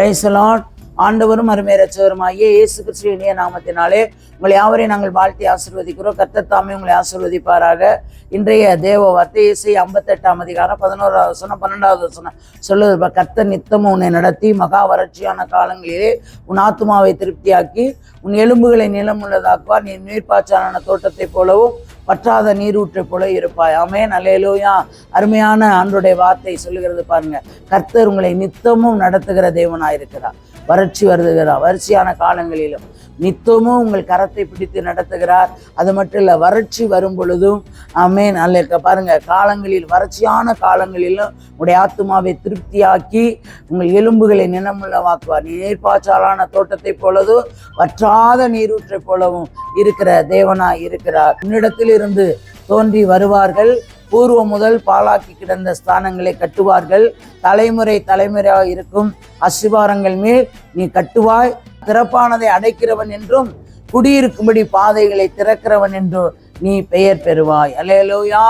பிரைசலாட் ஆண்டவரும் அருமை ரச்சவருமாகிய இயேசு கிறிஸ்து இனிய நாமத்தினாலே உங்களை யாவரையும் நாங்கள் வாழ்த்தி ஆசிர்வதிக்கிறோம். கத்தத்தாமே உங்களை ஆசீர்வதிப்பாராக. இன்றைய தேவ வார்த்தை இசை ஐம்பத்தெட்டாம் அதிகாரம் பதினோராவது வசனம் பன்னெண்டாவது வசனம் சொல்லுது. கத்த கர்த்தர் நித்தமும் உன்னை நடத்தி மகா வறட்சியான காலங்களிலே உன் ஆத்துமாவை திருப்தியாக்கி உன் எலும்புகளை நிலம் உள்ளதாக்குவார் நீ நீர்ப்பாய்ச்சலான தோட்டத்தைப் போலவும் பற்றாத நீரூற்றை போல இருப்பாய். ஆமே அல்லேலூயா. அருமையான ஆண்டுடைய வார்த்தை சொல்லுகிறது பாருங்க. கர்த்தர் உங்களை நித்தமும் நடத்துகிற தேவனாயிருக்கிறார். வறட்சி வருதுகிறார். வறட்சியான காலங்களிலும் நித்தமும் உங்கள் கரத்தை பிடித்து நடத்துகிறார். அது மட்டும் இல்லை வறட்சி வரும் பொழுதும் ஆமே நல்ல இருக்க பாருங்க காலங்களில் வறட்சியான காலங்களிலும் உங்களுடைய ஆத்மாவை திருப்தியாக்கி உங்கள் எலும்புகளை நினமுள்ளவாக்குவார் நீர்ப்பாய்ச்சலான தோட்டத்தைப் போலதும் வற்றாத நீரூற்றை போலவும் இருக்கிற தேவனாய் இருக்கிறார் உன்னிடத்தில் இருந்து தோன்றி வருவார்கள். பூர்வம் முதல் பாலாக்கி கிடந்த ஸ்தானங்களை கட்டுவார்கள். தலைமுறை தலைமுறையாக இருக்கும் அசிவாரங்கள் மேல் நீ கட்டுவாய். திறப்பானதை அடைக்கிறவன் என்றும் குடியிருக்கும்படி பாதைகளை திறக்கிறவன் என்றும் நீ பெயர் பெறுவாய். அலையலோயா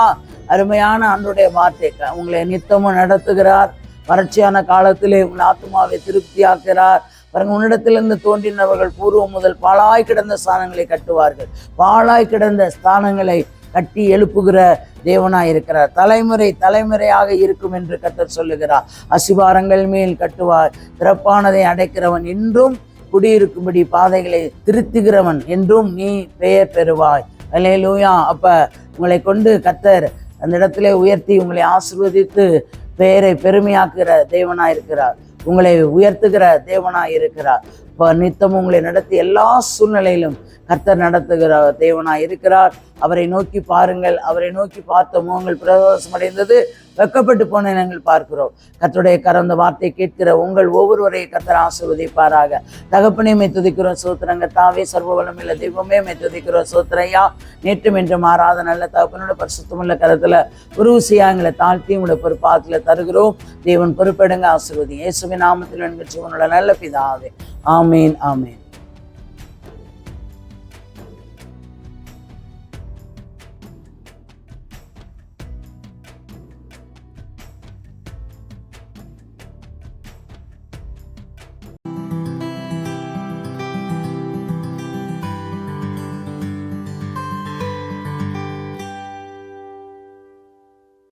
அருமையான அன்றுடைய வார்த்தை. உங்களை நித்தமும் நடத்துகிறார். வறட்சியான காலத்திலே உங்கள் ஆத்மாவை திருப்தியாக்குகிறார். பாருங்க உன்னிடத்திலிருந்து தோன்றினவர்கள் பூர்வம் முதல் பாழாய் கிடந்த ஸ்தானங்களை கட்டுவார்கள். பாழாய் கிடந்த ஸ்தானங்களை கட்டி எழுப்புகிற தேவனாய் இருக்கிறார். தலைமுறை தலைமுறையாக இருக்கும் என்று கத்தர் சொல்லுகிறார். அசிவாரங்கள் மேல் கட்டுவார். திறப்பானதை அடைக்கிறவன் என்றும் குடியிருக்கும்படி பாதைகளை திருத்துகிறவன் என்றும் நீ பெயர் பெறுவாய். அல்லேலூயா. அப்ப உங்களை கொண்டு கத்தர் அந்த இடத்திலே உயர்த்தி உங்களை ஆசிர்வதித்து பெயரை பெருமையாக்குகிற தேவனாக இருக்கிறார். உங்களை உயர்த்துகிற தேவனாய் இருக்கிறார் இப்போ நித்தம் உங்களை நடத்தி எல்லா சூழ்நிலையிலும் கர்த்தர் நடத்துகிற தேவனாய் இருக்கிறார். அவரை நோக்கி பாருங்கள். அவரை நோக்கி பார்த்த முகங்கள் பிரதோஷம் அடைந்தது வெக்கப்பட்டு போன நாங்கள் பார்க்கிறோம். கர்த்தருடைய கறந்த வார்த்தை கேட்கிற உங்கள் ஒவ்வொருவரையும் கர்த்தர் ஆசிர்வதிப்பாராக. தகப்பனே மே துதிக்கிறோம். சோத்திரங்க தாவே சர்வபலம் இல்லை தெய்வமே மே துதிக்கிறோம். சோத்திரையா நேற்றும் என்று மாறாத நல்ல தகப்பனோட பரிசுத்தமுள்ள கரத்துல உருவசியா எங்களை தாழ்த்தி உங்களை பொறுப்பாத்துல தருகிறோம். தேவன் பொறுப்பெடுங்க ஆசிர்வதி இயேசுவின் நாமத்தில் என்கிற ஜீவனோட நல்ல பிதாவே. ஆமீன் ஆமீன்.